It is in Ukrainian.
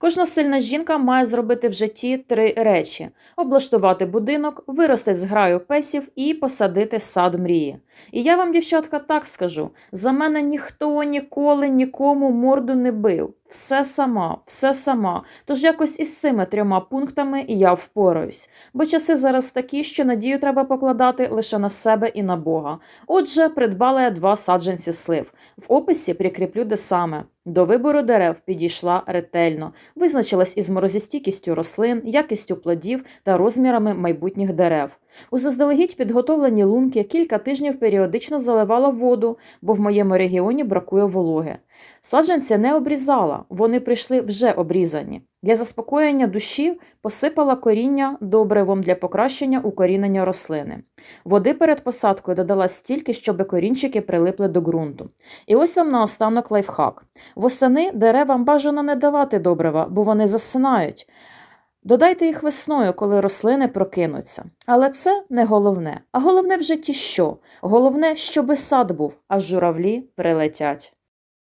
Кожна сильна жінка має зробити в житті три речі: облаштувати будинок, вирости з граю песів і посадити сад мрії. І я вам, дівчатка, так скажу: за мене ніхто ніколи нікому морду не бив. Все сама, все сама. Тож якось із цими трьома пунктами я впораюсь. Бо часи зараз такі, що надію треба покладати лише на себе і на Бога. Отже, придбала я два саджанці слив. В описі прикріплю де саме. До вибору дерев підійшла ретельно, визначилась із морозостійкістю рослин, якістю плодів та розмірами майбутніх дерев. У заздалегідь підготовлені лунки кілька тижнів періодично заливала воду, бо в моєму регіоні бракує вологи. Саджанці не обрізала, вони прийшли вже обрізані. Для заспокоєння душі посипала коріння добривом для покращення укорінення рослини. Води перед посадкою додала стільки, щоби корінчики прилипли до ґрунту. І ось вам наостанок лайфхак. Восени деревам бажано не давати добрива, бо вони засинають. Додайте їх весною, коли рослини прокинуться. Але це не головне. А головне в житті що? Головне, щоби сад був, а журавлі прилетять.